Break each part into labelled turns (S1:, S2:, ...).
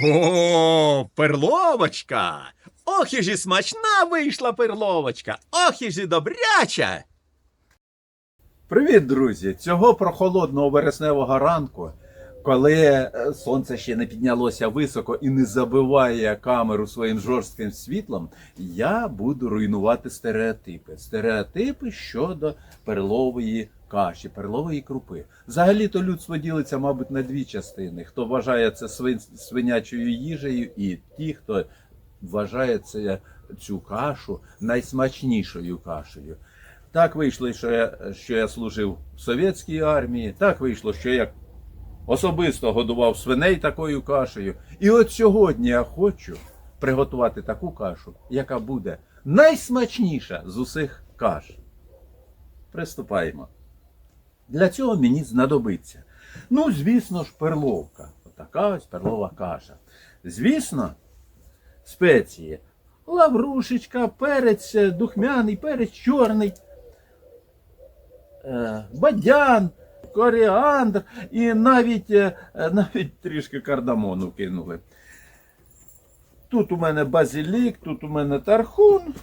S1: О, перловочка! Ох і ж і смачна вийшла перловочка! Ох і ж і добряча!
S2: Привіт, друзі! Цього прохолодного вересневого ранку, коли е, сонце ще не піднялося високо і не забиває камеру своїм жорстким світлом, я буду руйнувати стереотипи. Стереотипи щодо перлової каші, перлової крупи. Взагалі-то людство ділиться, мабуть, на дві частини: хто вважає це свинячою їжею, і ті, хто вважає це цю кашу найсмачнішою кашею. Так вийшло, що я, що я служив в совєтській армії, так вийшло, що я особисто годував свиней такою кашею. І от сьогодні я хочу приготувати таку кашу, яка буде найсмачніша з усіх каш. Приступаємо. Для цього мені знадобиться. Ну, звісно ж, перловка. Отака ось перлова каша. Звісно, спеції. Лаврушечка, перець е, духмяний, перець чорний, е, бадян, коріандр і навіть, е, навіть трішки кардамону кинули. Тут у мене базилік, тут у мене тархун.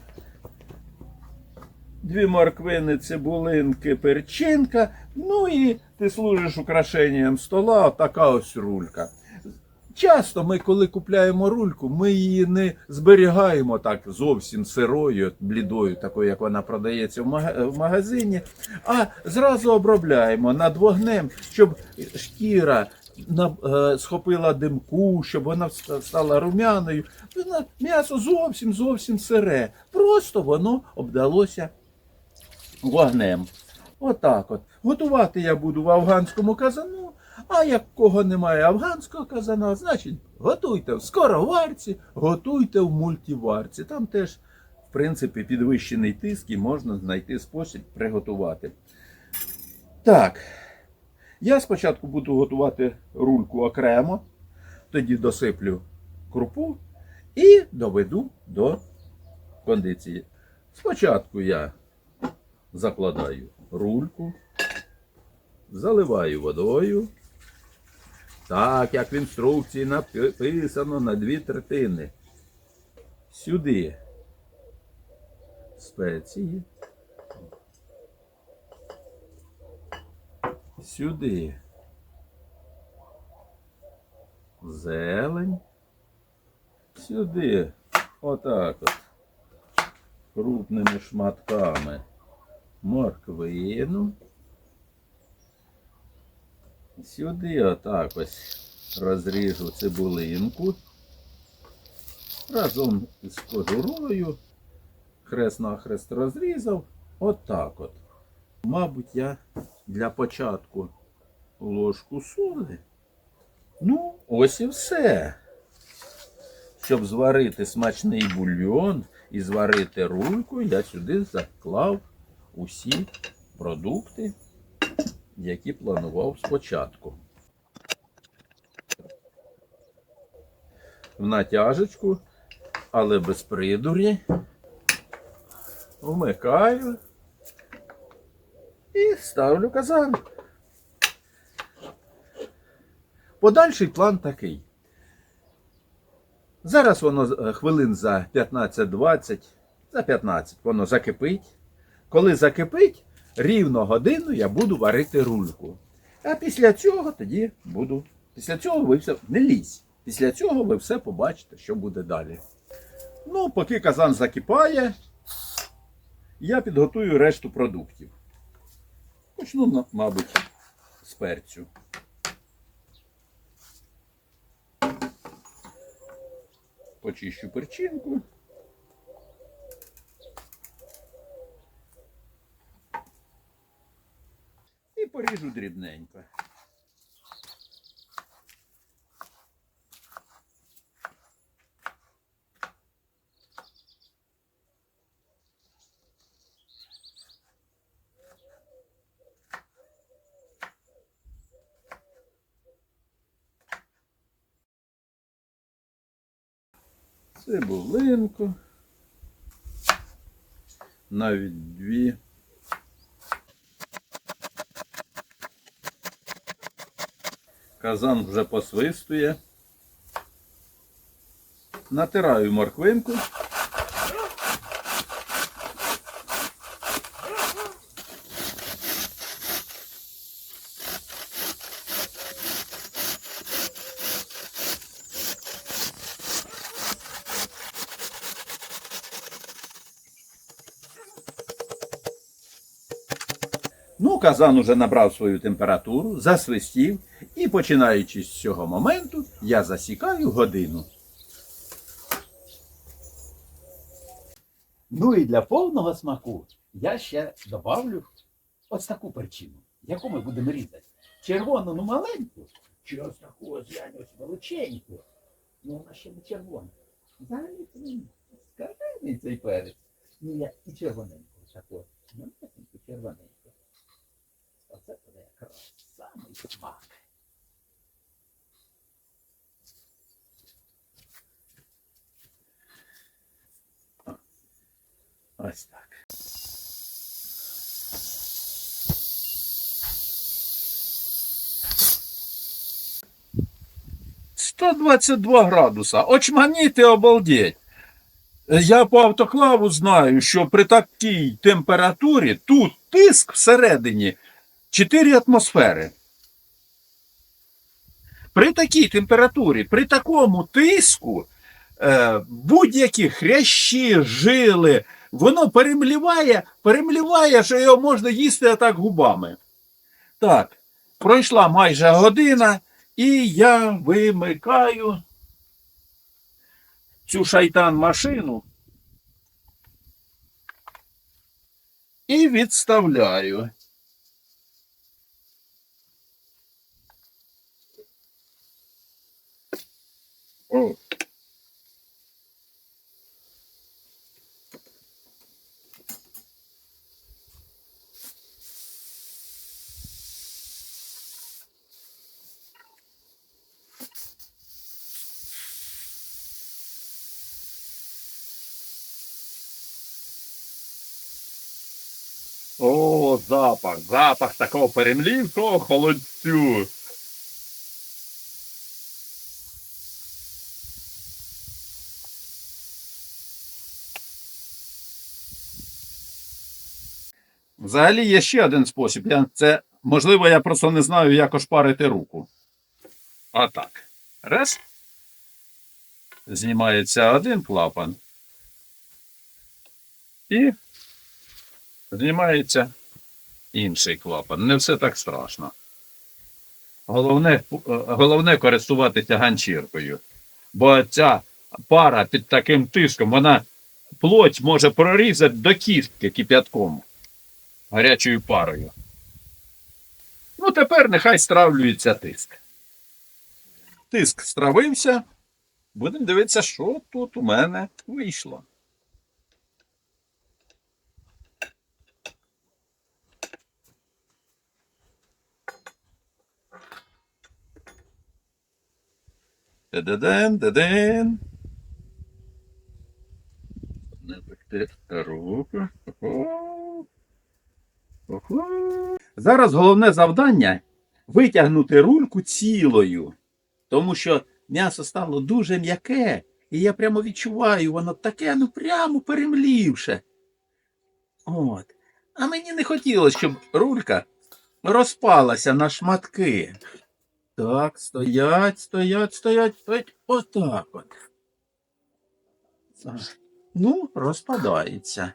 S2: Дві морквини, цибулинки, перчинка. Ну і ти служиш украшенням стола, така ось рулька. Часто ми, коли купляємо рульку, ми її не зберігаємо так зовсім сирою, блідою, такою, як вона продається в магазині, а зразу обробляємо над вогнем, щоб шкіра е, схопила димку, щоб вона стала румяною. Вона- М'ясо зовсім зовсім сире. Просто воно обдалося вогнем. Отак от. Готувати я буду в афганському казану, а як кого немає афганського казана, значить готуйте в скороварці, готуйте в мультиварці. Там теж, в принципі, підвищений тиск і можна знайти спосіб приготувати. Так. Я спочатку буду готувати рульку окремо, тоді досиплю крупу і доведу до кондиції. Спочатку я закладаю рульку, заливаю водою. Так, як в інструкції написано на дві третини. Сюди спеції. Сюди зелень. Сюди отак от крупними шматками морквину. Сюди отак ось розріжу цибулинку. Разом із кожурою. Хрест на хрест розрізав. Отак от. Мабуть, я для початку ложку соли. Ну, ось і все. Щоб зварити смачний бульйон і зварити рульку, я сюди заклав усі продукти, які планував спочатку. В натяжечку, але без придурі. Вмикаю і ставлю казан. Подальший план такий. Зараз воно е, хвилин за 15-20, за 15 воно закипить. Коли закипить, рівно годину я буду варити рульку. А після цього тоді буду. Після цього ви все не лізь. Після цього ви все побачите, що буде далі. Ну, поки казан закипає, я підготую решту продуктів. Почну, мабуть, з перцю. Почищу перчинку. Поріжу дрібненько. Цибулинку. Навіть дві. Казан вже посвистує. Натираю морквинку. Казан уже набрав свою температуру, засвистів, і починаючи з цього моменту, я засікаю годину.
S3: Ну і для повного смаку я ще добавлю ось таку перчину, яку ми будемо різати. Червону, ну маленьку, чи ось таку ось величеньку. Ну вона ще не червона. Взагалі скажений цей перець. Ну я і червоненьку таку. Маленьку червоненьку. Оце буде якраз самий смак.
S2: Ось так. Сто двадцять два градуса. Очманіти обалдеть. Я по автоклаву знаю, що при такій температурі тут тиск всередині 4 атмосфери. При такій температурі, при такому тиску е, будь-які хрящі, жили, воно перемліває, перемліває, що його можна їсти отак губами. Так, пройшла майже година, і я вимикаю цю шайтан машину і відставляю. О. О, запах, запах такого перемлівкого холодцю. Взагалі є ще один спосіб. Я, це, можливо, я просто не знаю, як ошпарити руку. Отак. Раз. Знімається один клапан. І знімається інший клапан. Не все так страшно. Головне, головне користуватися ганчіркою. Бо ця пара під таким тиском, вона плоть може прорізати до кістки кип'ятком. Гарячою парою. Ну, тепер нехай стравлюється тиск. Тиск стравився. Будемо дивитися, що тут у мене вийшло. Руку. Охо. Охо. Зараз головне завдання витягнути рульку цілою, тому що м'ясо стало дуже м'яке, і я прямо відчуваю, воно таке, ну прямо перемлівше. От. А мені не хотілося, щоб рулька розпалася на шматки. Так, стоять, стоять, стоять, стоять. Отак от. Ну, розпадається.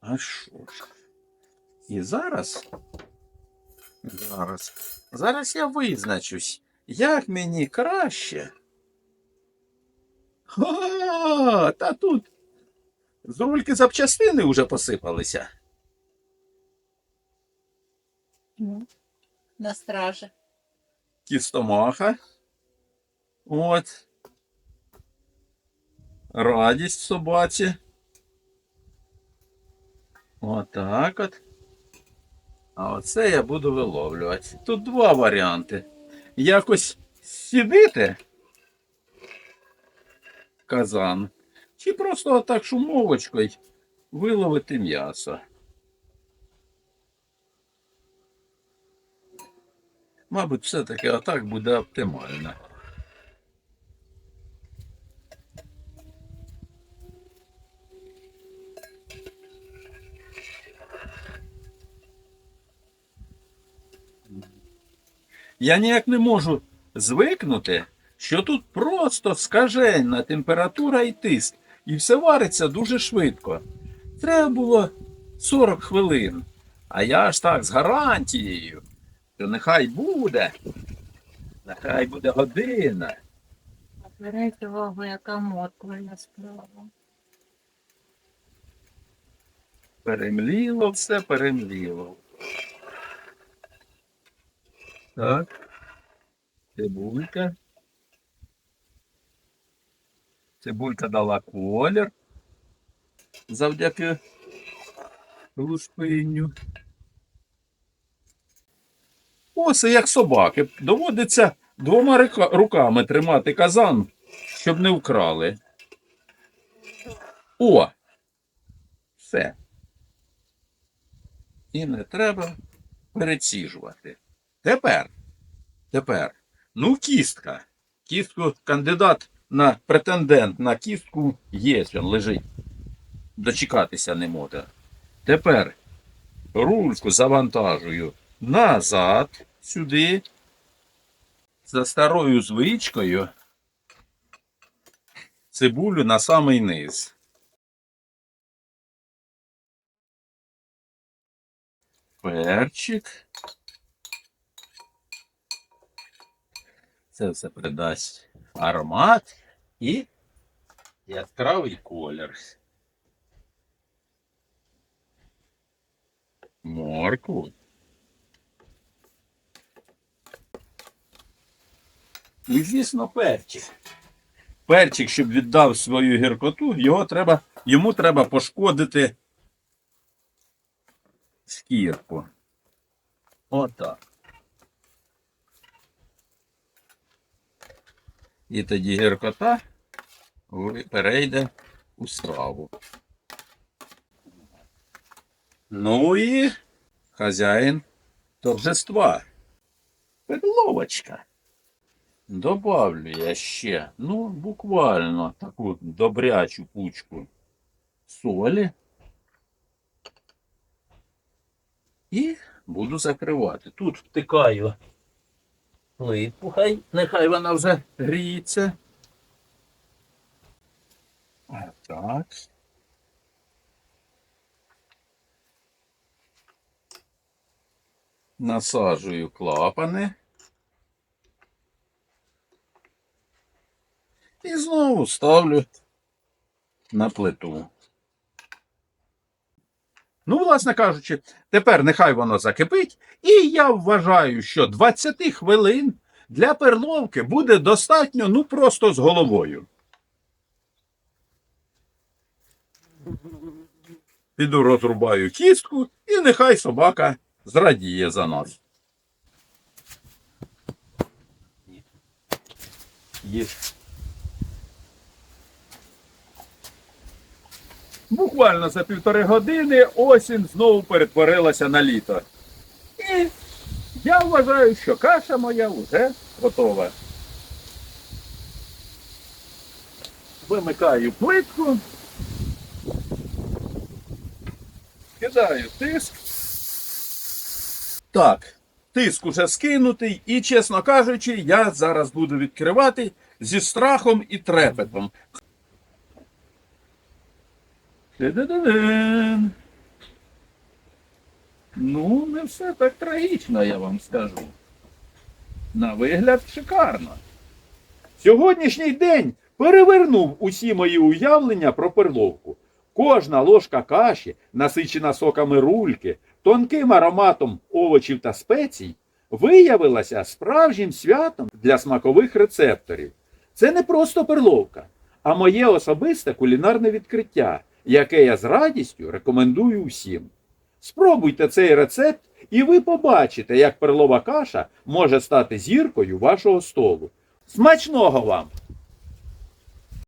S2: А що ж? І зараз. Зараз. Зараз я визначусь, як мені краще. Ха, та тут з рульки запчастини вже посипалися.
S4: на страже.
S2: Кістомаха. От. Радість собаці. Отак от. А оце я буду виловлювати. Тут два варіанти. Якось сідити казан. Чи просто отак шумовочкою виловити м'ясо. Мабуть, все-таки атак буде оптимальна. Я ніяк не можу звикнути, що тут просто скажена температура і тиск, і все вариться дуже швидко. Треба було 40 хвилин, а я ж так з гарантією що нехай буде. Нехай буде година.
S4: Зверніть увагу, яка мотлива справа.
S2: Перемліло все, перемліло. Так. Цибулька. Цибулька дала колір. Завдяки лушпиню. Ось як собаки. Доводиться двома руками тримати казан, щоб не вкрали. О! Все. І не треба переціжувати. Тепер, тепер, ну, кістка. Кістку кандидат на претендент на кістку є, він лежить. Дочекатися не може. Тепер рульку завантажую назад, сюди. За старою звичкою цибулю на самий низ. перчик. Це все придасть аромат і яскравий колір. Моркву. І, звісно, перчик. Перчик, щоб віддав свою гіркоту, його треба, йому треба пошкодити шкірку. Отак. І тоді гіркота перейде у страву. Ну і хазяїн торжества. Петловочка. Добавлю я ще, ну, буквально таку добрячу пучку солі. І буду закривати. Тут втикаю плитку, хай, нехай вона вже гріється. Так. Насаджую клапани. І знову ставлю на плиту. Ну, власне кажучи, тепер нехай воно закипить, і я вважаю, що 20 хвилин для перловки буде достатньо, ну просто з головою. Піду розрубаю кістку, і нехай собака зрадіє за нас. Є. Буквально за півтори години осінь знову перетворилася на літо. І я вважаю, що каша моя вже готова. Вимикаю плитку. Кидаю тиск. Так, тиск уже скинутий, і, чесно кажучи, я зараз буду відкривати зі страхом і трепетом. Ти-ди-ди-дин. Ну, не все так трагічно, я вам скажу. На вигляд шикарно. Сьогоднішній день перевернув усі мої уявлення про перловку. Кожна ложка каші, насичена соками рульки, тонким ароматом овочів та спецій, виявилася справжнім святом для смакових рецепторів. Це не просто перловка, а моє особисте кулінарне відкриття, яке я з радістю рекомендую усім. Спробуйте цей рецепт, і ви побачите, як перлова каша може стати зіркою вашого столу. Смачного вам!